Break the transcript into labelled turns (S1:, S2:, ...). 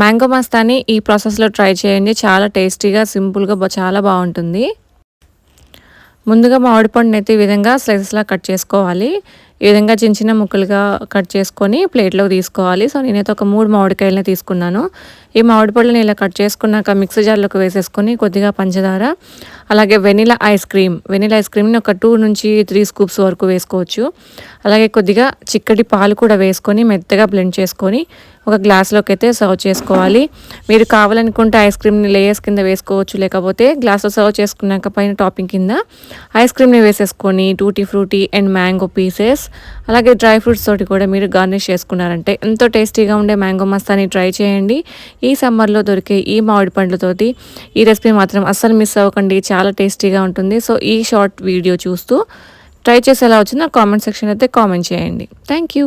S1: Mango Mastani ఈ ప్రాసెస్లో try చేయండి. చాలా టేస్టీగా సింపుల్గా చాలా బాగుంటుంది. ముందుగా మామిడి పండుని అయితే ఈ విధంగా స్లైసెస్లా కట్ చేసుకోవాలి. ఈ విధంగా చిన్న చిన్న ముక్కలుగా కట్ చేసుకొని ప్లేట్లోకి తీసుకోవాలి. సో నేనైతే ఒక మూడు మామిడికాయలని తీసుకున్నాను. ఈ మామిడి పళ్ళని ఇలా కట్ చేసుకున్నాక మిక్సీ జార్లోకి వేసేసుకొని కొద్దిగా పంచదార అలాగే vanilla ice cream. Vanilla ice క్రీమ్ని ఒక టూ నుంచి త్రీ స్కూప్స్ వరకు వేసుకోవచ్చు. అలాగే కొద్దిగా చిక్కటి పాలు కూడా వేసుకొని మెత్తగా బ్లెండ్ చేసుకొని ఒక గ్లాస్లోకి అయితే సర్వ్ చేసుకోవాలి. మీరు కావాలనుకుంటే ఐస్ క్రీమ్ని లేయర్స్ కింద వేసుకోవచ్చు లేకపోతే గ్లాస్లో సర్వ్ చేసుకున్నాక పైన టాపింగ్ కింద ఐస్ క్రీమ్ని వేసేసుకొని tutti frutti and mango pieces అలాగే డ్రై ఫ్రూట్స్ తోటి కూడా మీరు గార్నిష్ చేసుకున్నారంటే ఎంతో టేస్టీగా ఉండే మ్యాంగో మస్తాని ట్రై చేయండి. ఈ సమ్మర్లో దొరికే ఈ మామిడి పండ్లతోటి ఈ రెసిపీ మాత్రం అస్సలు మిస్ అవ్వకండి. చాలా టేస్టీగా ఉంటుంది. సో ఈ షార్ట్ వీడియో చూస్తూ ట్రై చేసి ఎలా వచ్చిందో? కామెంట్ సెక్షన్ అయితే కామెంట్ చేయండి. Thank you.